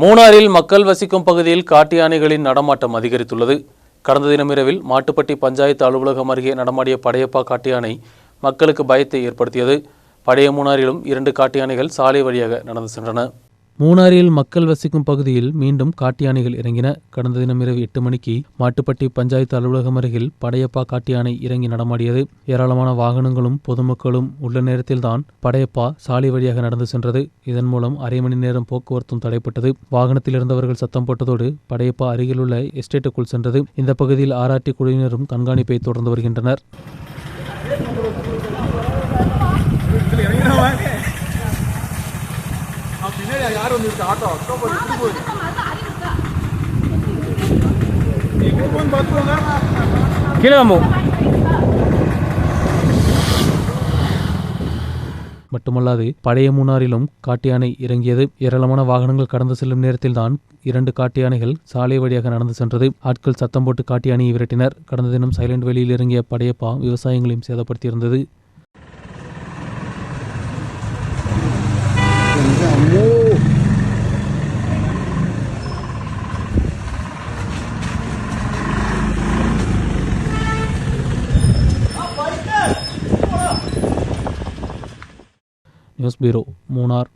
மூணாறில் மக்கள் வசிக்கும் பகுதியில் காட்டு யானைகளின் நடமாட்டம் அதிகரித்துள்ளது. கடந்த தினமிரவில் மாட்டுப்பட்டி பஞ்சாயத்து அலுவலகம் அருகே நடமாடிய படையப்பா காட்டு யானை மக்களுக்கு பயத்தை ஏற்படுத்தியது. பழைய மூணாறிலும் இரண்டு காட்டு யானைகள் சாலை வழியாக நடந்து சென்றன. மூணாறில் மக்கள் வசிக்கும் பகுதியில் மீண்டும் காட்டு யானைகள் இறங்கின. கடந்த தினம் இரவு எட்டு மணிக்கு மாட்டுப்பட்டி பஞ்சாயத்து அலுவலகம் அருகில் படையப்பா காட்டு யானை இறங்கி நடமாடியது. ஏராளமான வாகனங்களும் பொதுமக்களும் உள்ள நேரத்தில்தான் படையப்பா சாலை வழியாக நடந்து சென்றது. இதன் மூலம் அரை மணி நேரம் போக்குவரத்தும் தடைப்பட்டது. வாகனத்தில் இருந்தவர்கள் சத்தம் போட்டதோடு படையப்பா அருகிலுள்ள எஸ்டேட்டுக்குள் சென்றது. இந்த பகுதியில் ஆராய்ச்சி குழுவினரும் கண்காணிப்பை தொடர்ந்து வருகின்றனர். பின்னாடி யார் வந்துருக்கு? ஆட்டோ. போகுது மட்டுமல்லாது பழைய மூணாறிலும் காட்டு யானை இறங்கியது. ஏராளமான வாகனங்கள் கடந்து செல்லும் நேரத்தில்தான் இரண்டு காட்டு யானைகள் சாலை வழியாக நடந்து சென்றது. ஆட்கள் சத்தம் போட்டு காட்டு யானையை விரட்டினர். கடந்த தினம் சைலண்ட் வெளியில் இறங்கிய படையப்பா விவசாயங்களையும் சேதப்படுத்தியிருந்தது. News bureau Munnar